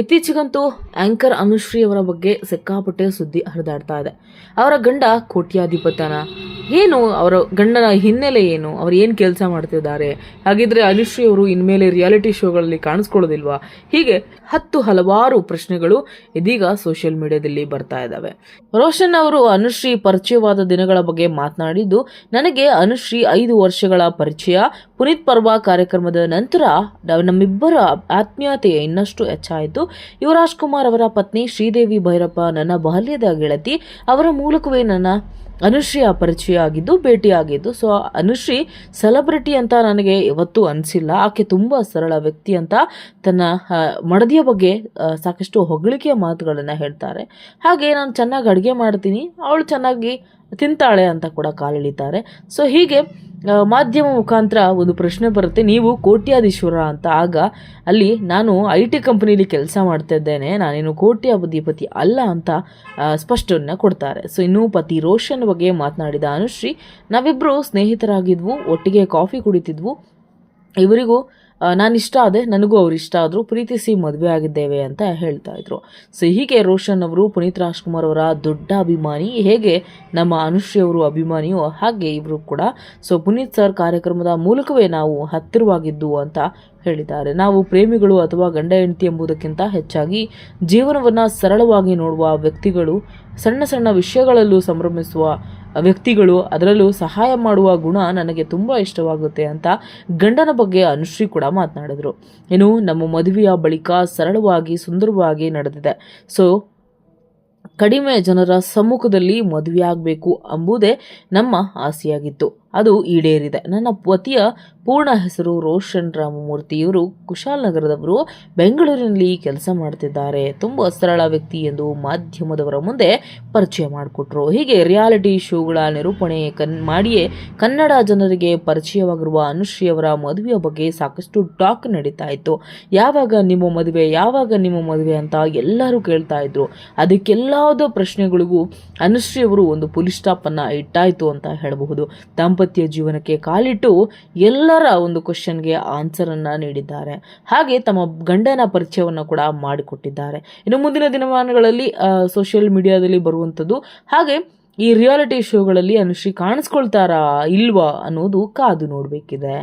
ಇತ್ತೀಚೆಗಂತೂ anchor Anushree ಅವರ ಬಗ್ಗೆ ಸಿಕ್ಕಾಪಟ್ಟೆ ಸುದ್ದಿ ಹರಿದಾಡ್ತಾ ಇದೆ. ಅವರ ಗಂಡ ಕೋಟ್ಯಾಧಿಪತನ. ಏನು ಅವರ ಗಂಡನ ಹಿನ್ನೆಲೆ ಏನು? ಅವ್ರು ಏನು ಕೆಲಸ ಮಾಡ್ತಿದ್ದಾರೆ? ಹಾಗಿದ್ರೆ ಅನುಶ್ರೀ ಅವರು ಇನ್ಮೇಲೆ ರಿಯಾಲಿಟಿ ಶೋಗಳಲ್ಲಿ ಕಾಣಿಸ್ಕೊಳ್ಳೋದಿಲ್ವಾ? ಹೀಗೆ ಹತ್ತು ಹಲವಾರು ಪ್ರಶ್ನೆಗಳು ಇದೀಗ ಸೋಷಿಯಲ್ ಮೀಡಿಯಾದಲ್ಲಿ ಬರ್ತಾ ಇದ್ದಾವೆ ರೋಷನ್ ಅವರು ಅನುಶ್ರೀ ಪರಿಚಯವಾದ ದಿನಗಳ ಬಗ್ಗೆ ಮಾತನಾಡಿದ್ದು, ನನಗೆ ಅನುಶ್ರೀ ಐದು ವರ್ಷಗಳ ಪರಿಚಯ ಪುನೀತ್ ಪರ್ವ ಕಾರ್ಯಕ್ರಮದ ನಂತರ ನಮ್ಮಿಬ್ಬರ ಆತ್ಮೀಯತೆ ಇನ್ನಷ್ಟು ಹೆಚ್ಚಾಯಿತು. ಯುವರಾಜ್ ಕುಮಾರ್ ಅವರ ಪತ್ನಿ ಶ್ರೀದೇವಿ ಭೈರಪ್ಪ ನನ್ನ ಬಾಲ್ಯದ ಗೆಳತಿ. ಅವರ ಮೂಲಕವೇ ನನ್ನ ಅನುಶ್ರೀಯ ಪರಿಚಯ ಆಗಿದ್ದು ಭೇಟಿಯಾಗಿದ್ದು. ಸೊ ಅನುಶ್ರೀ ಸೆಲೆಬ್ರಿಟಿ ಅಂತ ನನಗೆ ಇವತ್ತು ಅನಿಸಿಲ್ಲ. ಆಕೆ ತುಂಬ ಸರಳ ವ್ಯಕ್ತಿ ಅಂತ ತನ್ನ ಮಡದಿಯ ಬಗ್ಗೆ ಸಾಕಷ್ಟು ಹೊಗಳಿಕೆಯ ಮಾತುಗಳನ್ನು ಹೇಳ್ತಾರೆ. ಹಾಗೆ ನಾನು ಚೆನ್ನಾಗಿ ಅಡುಗೆ ಮಾಡ್ತೀನಿ, ಅವಳು ಚೆನ್ನಾಗಿ ತಿಂತಾಳೆ ಅಂತ ಕೂಡ ಕಾಲೆಳಿತಾರೆ. ಸೊ ಹೀಗೆ ಮಾಧ್ಯಮ ಮುಖಾಂತರ ಒಂದು ಪ್ರಶ್ನೆ ಬರುತ್ತೆ. ನೀವು ಕೋಟ್ಯಾಧೀಶ್ವರ ಅಂತ. ಆಗ ಅಲ್ಲಿ ನಾನು ಐ ಟಿ ಕಂಪ್ನಿಲಿ ಕೆಲಸ ಮಾಡ್ತಿದ್ದೇನೆ ನಾನೇನು ಕೋಟ್ಯಾಧಿಪತಿ ಅಲ್ಲ ಅಂತ ಸ್ಪಷ್ಟವನ್ನು ಕೊಡ್ತಾರೆ. ಸೊ ಇನ್ನು ಪತಿ ರೋಷನ್ ಬಗ್ಗೆ ಮಾತನಾಡಿದ ಅನುಶ್ರೀ ನಾವಿಬ್ಬರು ಸ್ನೇಹಿತರಾಗಿದ್ವು, ಒಟ್ಟಿಗೆ ಕಾಫಿ ಕುಡಿತಿದ್ವು. ಇವರಿಗೂ ನಾನು ಇಷ್ಟ ಆದೆ, ನನಗೂ ಅವ್ರು ಇಷ್ಟ ಆದರು ಪ್ರೀತಿಸಿ ಮದುವೆ ಆಗಿದ್ದೇವೆ ಅಂತ ಹೇಳ್ತಾ ಇದ್ರು. ಸೊ, ಹೀಗೆ ರೋಷನ್ ಅವರು, ಪುನೀತ್ ರಾಜ್ಕುಮಾರ್ ಅವರ ದೊಡ್ಡ ಅಭಿಮಾನಿ, ಹೇಗೆ ನಮ್ಮ ಅನುಶ್ರೀ ಅವರು ಅಭಿಮಾನಿಯೋ ಹಾಗೆ ಇವರು ಕೂಡ. ಸೊ, ಪುನೀತ್ ಸರ್ ಕಾರ್ಯಕ್ರಮದ ಮೂಲಕವೇ ನಾವು ಹತ್ತಿರವಾಗಿದ್ದು ಅಂತ ಹೇಳಿದ್ದಾರೆ. ನಾವು ಪ್ರೇಮಿಗಳು ಅಥವಾ ಗಂಡ ಹೆಂಡತಿ ಎಂಬುದಕ್ಕಿಂತ ಹೆಚ್ಚಾಗಿ ಜೀವನವನ್ನು ಸರಳವಾಗಿ ನೋಡುವ ವ್ಯಕ್ತಿಗಳು, ಸಣ್ಣ ಸಣ್ಣ ವಿಷಯಗಳಲ್ಲೂ ಸಂಭ್ರಮಿಸುವ ವ್ಯಕ್ತಿಗಳು ಅದರಲ್ಲೂ ಸಹಾಯ ಮಾಡುವ ಗುಣ ನನಗೆ ತುಂಬ ಇಷ್ಟವಾಗುತ್ತೆ ಅಂತ ಗಂಡನ ಬಗ್ಗೆ ಅನುಶ್ರೀ ಕೂಡ ಮಾತನಾಡಿದ್ರು. ಇನ್ನು ನಮ್ಮ ಮದುವೆಯ ಬಳಿಕ ಸರಳವಾಗಿ ಸುಂದರವಾಗಿ ನಡೆದಿದೆ. ಸೊ ಕಡಿಮೆ ಜನರ ಸಮ್ಮುಖದಲ್ಲಿ ಮದುವೆಯಾಗಬೇಕು ಎಂಬುದೇ ನಮ್ಮ ಆಸೆಯಾಗಿತ್ತು. ಅದು ಈಡೇರಿದೆ. ನನ್ನ ಪತಿಯ ಪೂರ್ಣ ಹೆಸರು ರೋಷನ್ ರಾಮಮೂರ್ತಿ ಇವರು ಕುಶಾಲನಗರದವರು ಬೆಂಗಳೂರಿನಲ್ಲಿ ಕೆಲಸ ಮಾಡ್ತಿದ್ದಾರೆ. ತುಂಬ ಸರಳ ವ್ಯಕ್ತಿ ಎಂದು ಮಾಧ್ಯಮದವರ ಮುಂದೆ ಪರಿಚಯ ಮಾಡಿಕೊಟ್ರು. ಹೀಗೆ ರಿಯಾಲಿಟಿ ಶೋಗಳ ನಿರೂಪಣೆ ಕನ್ ಮಾಡಿಯೇ ಕನ್ನಡ ಜನರಿಗೆ ಪರಿಚಯವಾಗಿರುವ ಅನುಶ್ರೀ ಅವರ ಮದುವೆಯ ಬಗ್ಗೆ ಸಾಕಷ್ಟು ಟಾಕ್ ನಡೀತಾ ಇತ್ತು. ಯಾವಾಗ ನಿಮ್ಮ ಮದುವೆ, ಯಾವಾಗ ನಿಮ್ಮ ಮದುವೆ ಅಂತ ಎಲ್ಲರೂ ಕೇಳ್ತಾ ಇದ್ರು. ಅದಕ್ಕೆಲ್ಲದ ಪ್ರಶ್ನೆಗಳಿಗೂ ಅನುಶ್ರೀ ಅವರು ಒಂದು ಪೊಲೀಸ್ ಸ್ಟಾಪ್ ಇಟ್ಟಾಯಿತು ಇಟ್ಟಾಯ್ತು ಅಂತ ಹೇಳಬಹುದು. ದಾಂಪತ್ಯ ಜೀವನಕ್ಕೆ ಕಾಲಿಟ್ಟು ಎಲ್ಲರ ಒಂದು ಕ್ವಶನ್ಗೆ ಆನ್ಸರ್ ಅನ್ನ ನೀಡಿದ್ದಾರೆ. ಹಾಗೆ ತಮ್ಮ ಗಂಡನ ಪರಿಚಯವನ್ನು ಕೂಡ ಮಾಡಿಕೊಟ್ಟಿದ್ದಾರೆ. ಇನ್ನು ಮುಂದಿನ ದಿನಮಾನಗಳಲ್ಲಿ ಸೋಷಿಯಲ್ ಮೀಡಿಯಾದಲ್ಲಿ ಬರುವಂಥದ್ದು ಹಾಗೆ ಈ ರಿಯಾಲಿಟಿ ಶೋಗಳಲ್ಲಿ ಅನುಶ್ರೀ ಕಾಣಿಸ್ಕೊಳ್ತಾರಾ ಇಲ್ವಾ ಅನ್ನೋದು ಕಾದು ನೋಡಬೇಕಿದೆ.